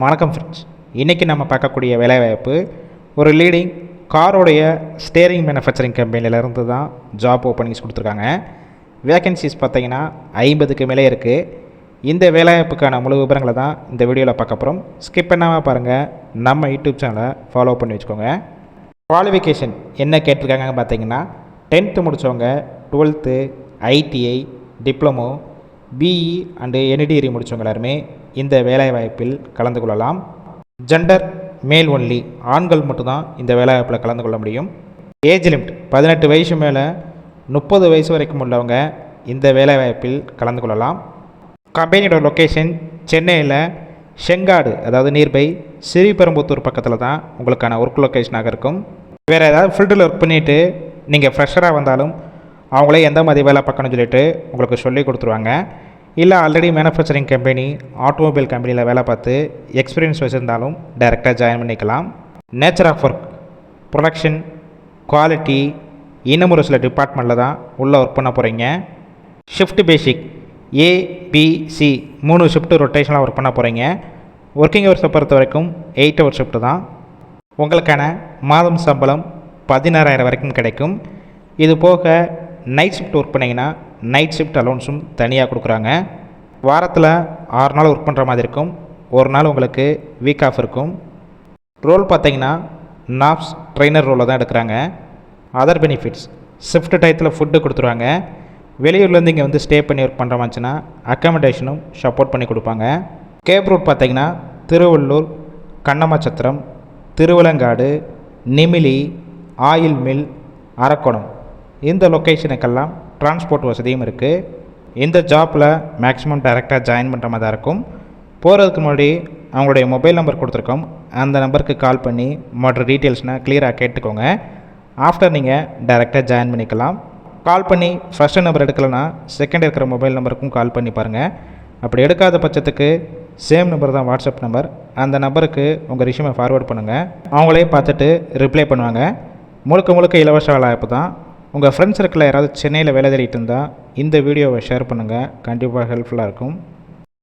வணக்கம் ஃப்ரெண்ட்ஸ் இன்றைக்கி நம்ம பார்க்கக்கூடிய வேலைவாய்ப்பு ஒரு லீடிங் காரோடைய ஸ்டேரிங் மேனுஃபேக்சரிங் கம்பெனியிலேருந்து தான் ஜாப் ஓப்பனிங்ஸ் கொடுத்துருக்காங்க. வேகன்சிஸ் பார்த்தீங்கன்னா ஐம்பதுக்கு மேலே இருக்குது இந்த வேலைவாய்ப்புக்கான முழு விவரங்களை தான் இந்த வீடியோவில் பார்க்க போகிறோம் ஸ்கிப் பண்ணாமல் பாருங்கள் நம்ம யூடியூப் சேனலை ஃபாலோ பண்ணி வச்சுக்கோங்க. குவாலிஃபிகேஷன் என்ன கேட்டிருக்காங்க பார்த்தீங்கன்னா டென்த்து முடித்தவங்க twelfth ITI diploma BE and any degree முடித்தவங்க எல்லாருமே இந்த வேலைவாய்ப்பில் கலந்து கொள்ளலாம். ஜெண்டர் மேல் ஒன்லி ஆண்கள் மட்டும்தான் இந்த வேலைவாய்ப்பில் கலந்து கொள்ள முடியும். ஏஜ் லிமிட் பதினெட்டு வயசு மேலே முப்பது வயசு வரைக்கும் உள்ளவங்க இந்த வேலைவாய்ப்பில் கலந்து கொள்ளலாம். கம்பெனியோட லொக்கேஷன் சென்னையில் செங்காடு அதாவது நியர்பை சிறிபெரும்புத்தூர் பக்கத்தில் தான் உங்களுக்கான ஒர்க் லொக்கேஷனாக இருக்கும். வேறு ஏதாவது ஃபீல்டில் ஒர்க் பண்ணிவிட்டு நீங்கள் ஃப்ரெஷராக வந்தாலும் அவங்களே எந்த மாதிரி வேலை பார்க்கணும்னு சொல்லிட்டு உங்களுக்கு சொல்லி கொடுத்துருவாங்க. இல்லை ஆல்ரெடி மேனுஃபேக்சரிங் கம்பெனி ஆட்டோமொபைல் கம்பெனியில் வேலை பார்த்து எக்ஸ்பீரியன்ஸ் வச்சுருந்தாலும் டைரெக்டாக ஜாயின் பண்ணிக்கலாம். Nature of work production quality இன்னும் ஒரு சில டிபார்ட்மெண்ட்டில் தான் உள்ளே ஒர்க் பண்ண போகிறீங்க ஷிஃப்ட் பேசிக் ஏபிசி மூணு ஷிஃப்ட் ரொட்டேஷனாக ஒர்க் பண்ண போகிறீங்க ஒர்க்கிங் ஹவர்ஸை பொறுத்த வரைக்கும் எயிட் ஹவர் ஷிஃப்ட் தான். உங்களுக்கான மாதம் சம்பளம் பதினாறாயிரம் வரைக்கும் கிடைக்கும். இது போக நைட் ஷிஃப்ட் ஒர்க் பண்ணிங்கன்னா நைட் ஷிஃப்ட் அலோன்ஸும் தனியாக கொடுக்குறாங்க. வாரத்தில் ஆறு நாள் ஒர்க் பண்ணுற மாதிரி இருக்கும். ஒரு நாள் உங்களுக்கு வீக் ஆஃப் இருக்கும். ரோல் பார்த்தீங்கன்னா நாப்ஸ் ட்ரெயினர் ரோலில் தான் எடுக்கிறாங்க. அதர் பெனிஃபிட்ஸ் ஷிஃப்ட் டயத்தில் ஃபுட்டு கொடுத்துருவாங்க. வெளியூர்லேருந்து இங்கே வந்து ஸ்டே பண்ணி ஒர்க் பண்ணுற மாதிரிச்சுன்னா அக்காமடேஷனும் சப்போர்ட் பண்ணி கொடுப்பாங்க. கேப் ரூட் பார்த்தீங்கன்னா திருவள்ளூர் கண்ணமாச்சத்திரம் திருவலங்காடு நிமிலி ஆயில் மில் அரக்கோணம். இந்த லொக்கேஷனுக்கெல்லாம் டிரான்ஸ்போர்ட் வசதியும் இருக்குது இந்த ஜாப்பில் மேக்ஸிமம் டைரெக்டாக ஜாயின் பண்ணுற மாதிரி தான் இருக்கும். போகிறதுக்கு முன்னாடி அவங்களுடைய மொபைல் நம்பர் கொடுத்துருக்கோம். அந்த நம்பருக்கு கால் பண்ணி மற்ற டீட்டெயில்ஸ்னால் கிளியராக கேட்டுக்கோங்க. ஆஃப்டர் நீங்கள் டைரெக்டாக ஜாயின் பண்ணிக்கலாம். கால் பண்ணி ஃபஸ்ட்டு நம்பர் எடுக்கலைன்னா செகண்ட் இருக்கிற மொபைல் நம்பருக்கும் கால் பண்ணி பாருங்கள் அப்படி எடுக்காத பட்சத்துக்கு சேம் நம்பர் தான் வாட்ஸ்அப் நம்பர் அந்த நம்பருக்கு உங்கள் ரிஷ்யூமை ஃபார்வேர்ட் பண்ணுங்கள் அவங்களே பார்த்துட்டு ரிப்ளை பண்ணுவாங்க. முழுக்க முழுக்க இலவச வேலைவாய்ப்பு தான். உங்கள் ஃப்ரெண்ட்ஸ் சர்க்கிளில் யாராவது சென்னையில் வேலை தேடிகிட்டு இருந்தால் இந்த வீடியோவை ஷேர் பண்ணுங்கள் கண்டிப்பாக ஹெல்ப்ஃபுல்லாக இருக்கும்.